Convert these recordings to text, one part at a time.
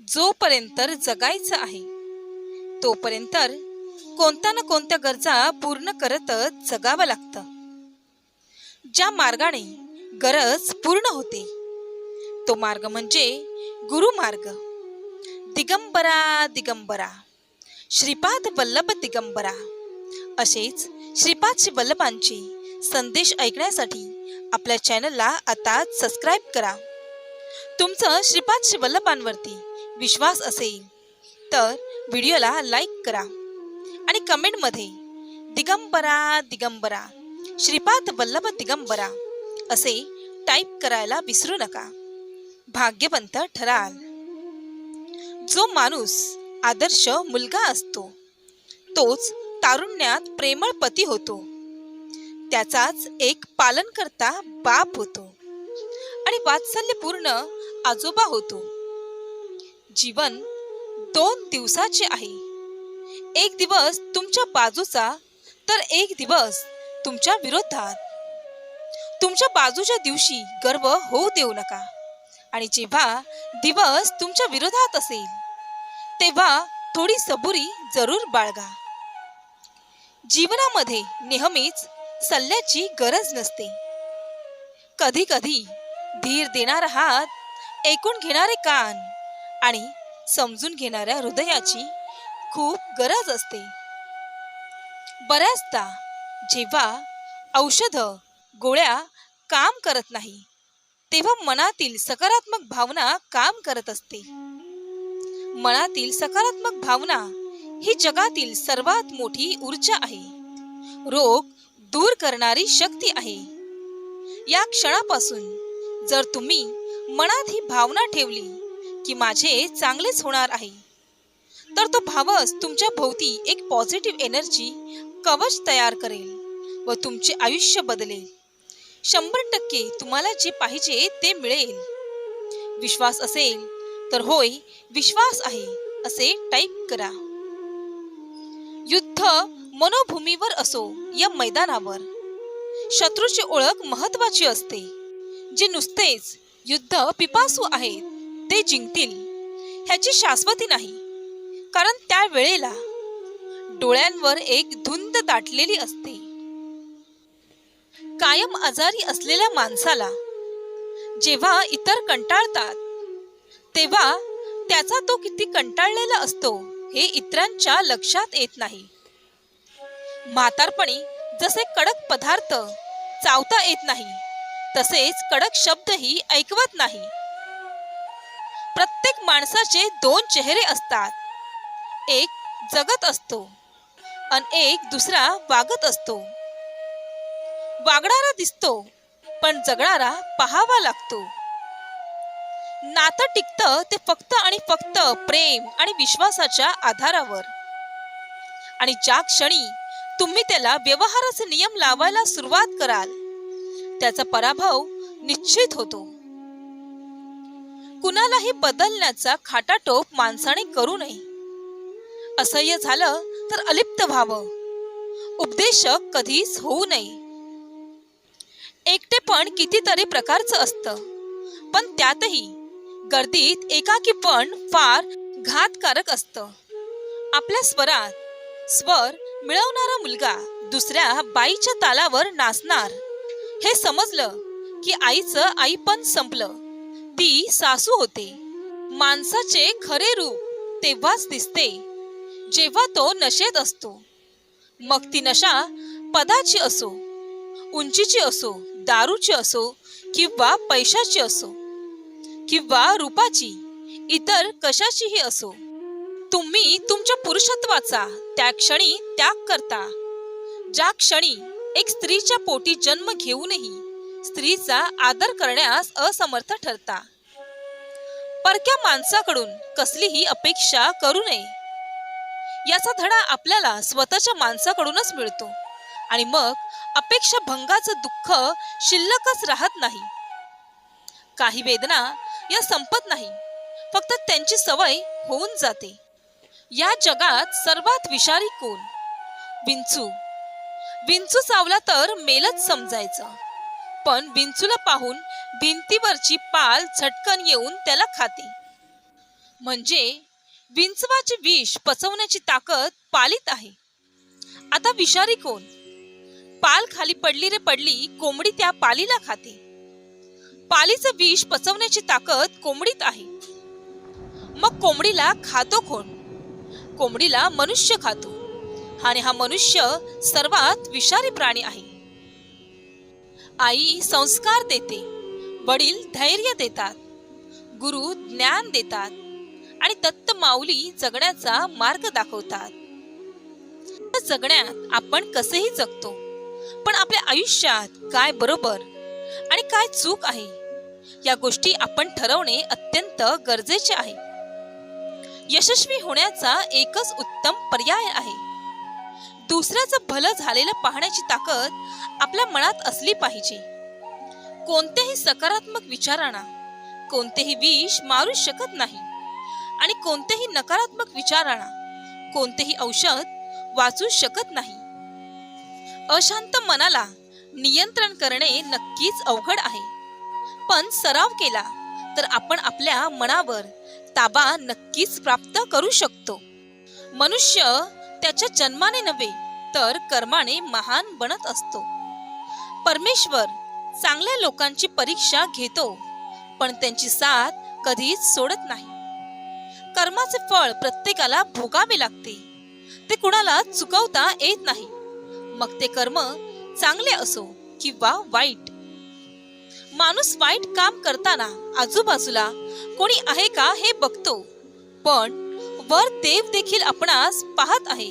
जोपर्यंत जगायचं आहे तोपर्यंत कोणत्या ना कोणत्या गरजा पूर्ण करतच जगावं लागतं. ज्या मार्गाने गरज पूर्ण होते तो मार्ग म्हणजे गुरुमार्ग. दिगंबरा दिगंबरा. श्रीपाद वल्लभ दिगंबरा. असेच श्रीपाद श्री वल्लभांचे संदेश ऐकण्यासाठी आपल्या चॅनलला आता सबस्क्राईब करा. तुमचं श्रीपाद श्री वल्लभांवरती विश्वास असेल तर व्हिडिओला लाईक करा आणि कमेंटमध्ये दिगंबरा दिगंबरा श्रीपाद वल्लभ दिगंबरा असे टाईप करायला विसरू नका. भाग्यवंत ठराल. जो माणूस आदर्श मुलगा असतो तोच तारुण्यात प्रेमळ पती होतो. त्याचाच एक पालनकर्ता बाप होतो आणि वात्सल्यपूर्ण आजोबा होतो. जीवन दोन दिवसाचे आहे. एक दिवस तुमच्या बाजूचा तर एक दिवस तुमच्या विरोधात. तुमच्या बाजूच्या दिवशी गर्व होऊ देऊ नका. आणि जेव्हा दिवस तुमच्या विरोधात असेल तेव्हा थोडी सबुरी जरूर बाळगा. जीवनामध्ये नेहमीच सल्ल्याची गरज नसते. कधी कधी धीर देणारा हात ऐकून घेणारे कान आणि समजून घेणाऱ्या हृदयाची खूप गरज असते. बऱ्याचदा जेव्हा औषध गोळ्या काम करत नाही तेव्हा मनातील सकारात्मक भावना काम करत असते. मनातील सकारात्मक भावना ही जगातील सर्वात मोठी ऊर्जा आहे. रोग दूर करणारी शक्ती आहे. या क्षणापासून जर तुम्ही मनात ही भावना ठेवली की माझे चांगलेच होणार आहे. तर तो भावच तुमच्या भोवती एक पॉझिटिव्ह एनर्जी कवच तयार करेल व तुमचे आयुष्य बदलेल. शंभर टक्के तुम्हाला जे पाहिजे ते मिळेल. विश्वास असेल तर होय विश्वास आहे असे टाईप करा. युद्ध मनोभूमीवर असो या मैदानावर. शत्रूची ओळख महत्वाची असते. जे नुसतेच युद्ध पिपासू आहेत ते जिंकतील ह्याची शाश्वती नाही. कारण त्या वेळेला डोळ्यांवर एक धुंद दाटलेली असते. कायम आजारी असलेल्या माणसाला जेव्हा इतर कंटाळतात तेव्हा त्याचा तो किती कंटाळलेला असतो हे इतरांच्या लक्षात येत नाही. म्हातारपणी जसे कडक पदार्थ चावता येत नाही तसेच कडक शब्दही ऐकवत नाही. प्रत्येक माणसाचे दोन चेहरे असतात. एक जगत असतो आणि एक दुसरा वागत असतो. वागणारा दिसतो पण जगणारा पाहावा लागतो. नातं टिकतं ते फक्त आणि फक्त प्रेम आणि विश्वासाच्या आधारावर. आणि ज्या क्षणी तुम्ही त्याला व्यवहाराचे नियम लावायला सुरुवात कराल त्याचा पराभव निश्चित होतो. कुणालाही बदलण्याचा खाटाटोप माणसाने करू नये. असह्य झालं तर अलिप्त व्हावं. उपदेशक कधीच होऊ नये. एकटेपण कितीतरी प्रकारचं असतं. पण त्यातही गर्दीत एकाकीपण फार घातकारक असतं. आपल्या स्वरात स्वर मिळवणारा मुलगा दुसऱ्या बाईच्या तालावर नाचणार. हे समजलं की आईचं आईपण संपलं. ती सासू होते. माणसाचे खरे रूप तेव्हाच दिसते जेव्हा तो नशेत असतो. मग ती नशा पदाची असो उंचीची असो दारूची असो किंवा पैशाची असो किंवा रूपाची इतर कशाचीही असो. तुम्ही तुमच्या पुरुषत्वाचा त्या क्षणी त्याग करता ज्या क्षणी एक स्त्रीच्या पोटी जन्म घेऊनही स्त्रीचा आदर करण्यास असमर्थ ठरता. परक्या माणसाकडून कसलीही अपेक्षा करू नये. याचा धडा आपल्याला स्वतःच्या माणसाकडूनच मिळतो. आणि मग अपेक्षा भंगाचं दुःख शिल्लकच राहत नाही. काही वेदना या संपत नाही. फक्त त्यांची सवय होऊन जाते. या जगात सर्वात विषारी कोण? विंचू. विंचू चावला तर मेलच समजायचं. पण विंचूला पाहून भिंतीवरची पाल झटकन येऊन त्याला खाते. म्हणजे विंचवाचे विष पचवण्याची ताकद पालीत आहे. आता विषारी कोण? पाल खाली पडली रे पडली कोंबडी त्या पालीला खाते. पालीचं विष पचवण्याची ताकद कोंबडीत आहे. मग कोंबडीला खातो कोण? कोंबडीला मनुष्य खातो. आणि हा मनुष्य सर्वात विषारी प्राणी आहे. आई संस्कार देते वडील धैर्य देतात गुरु ज्ञान देतात आणि दत्त माऊली जगण्याचा मार्ग दाखवतात. जगण्यात आपण कसेही जगतो पण आपल्या आयुष्यात काय बरोबर आणि काय चूक आहे या गोष्टी आपण ठरवणे अत्यंत गरजेचे आहे. यशस्वी होण्याचा एकच उत्तम पर्याय आहे. दुसऱ्याचं भलं झालेलं पाहण्याची ताकद आपल्या मनात असली पाहिजे. कोणत्याही सकारात्मक विचारांना कोणतेही विष मारू शकत नाही आणि कोणतेही नकारात्मक विचारांना कोणतेही औषध वाचू शकत नाही. अशांत मनाला नियंत्रण करणे नक्कीच अवघड आहे. पण सराव केला तर आपण आपल्या मनावर ताबा नक्कीच प्राप्त करू शकतो. मनुष्य त्याच्या जन्माने नव्हे तर कर्माने महान बनत असतो. परमेश्वर चांगल्या लोकांची परीक्षा घेतो पण त्यांची साथ कधीच सोडत नाही. कर्माचे फळ प्रत्येकाला भोगावे लागते. ते कुणाला चुकवता येत नाही. मग ते कर्म चांगले असो किंवा वाईट. माणूस वाईट काम करताना आजूबाजूला कोणी आहे का हे बघतो पण वर देव देखील आपणास पाहत आहे.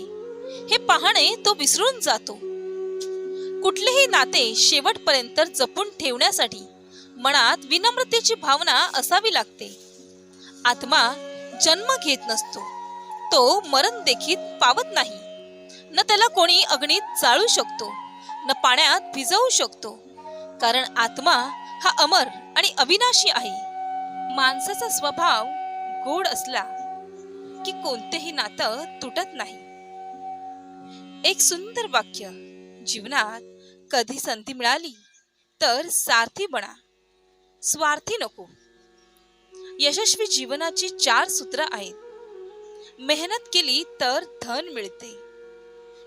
हे पाहणे तो विसरून जातो. कुठलेही नाते शेवटपर्यंत जपून ठेवण्यासाठी मनात विनम्रतेची भावना असावी लागते. आत्मा जन्म घेत नसतो. तो मरण देखील पावत नाही. न त्याला कोणी अग्नीत जाळू शकतो न पाण्यात भिजवू शकतो. कारण आत्मा हा अमर आणि अविनाशी आहे. माणसाचा स्वभाव गोड असला की कोणतेही नातं तुटत नाही. एक सुंदर वाक्य जीवनात कधी संधी मिळाली तर सारथी बना. स्वार्थी नको. यशस्वी जीवनाची चार सूत्र आहेत. मेहनत केली तर धन मिळते.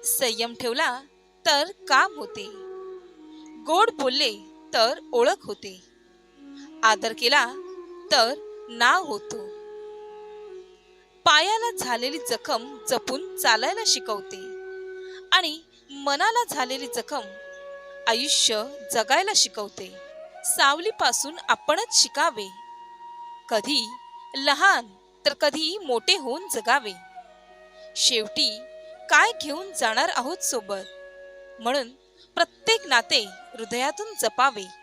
संयम ठेवला तर काम होते. गोड बोलले तर ओळख होते. आदर केला तर नाव होतो. पायाला झालेली जखम जपून चालायला शिकवते. आणि मनाला झालेली जखम आयुष्य जगायला शिकवते. सावलीपासून आपणच शिकावे. कधी लहान तर कधी मोठे होऊन जगावे. शेवटी काय घेऊन जाणार आहोत सोबत? म्हणून प्रत्येक नाते हृदयातून जपावे.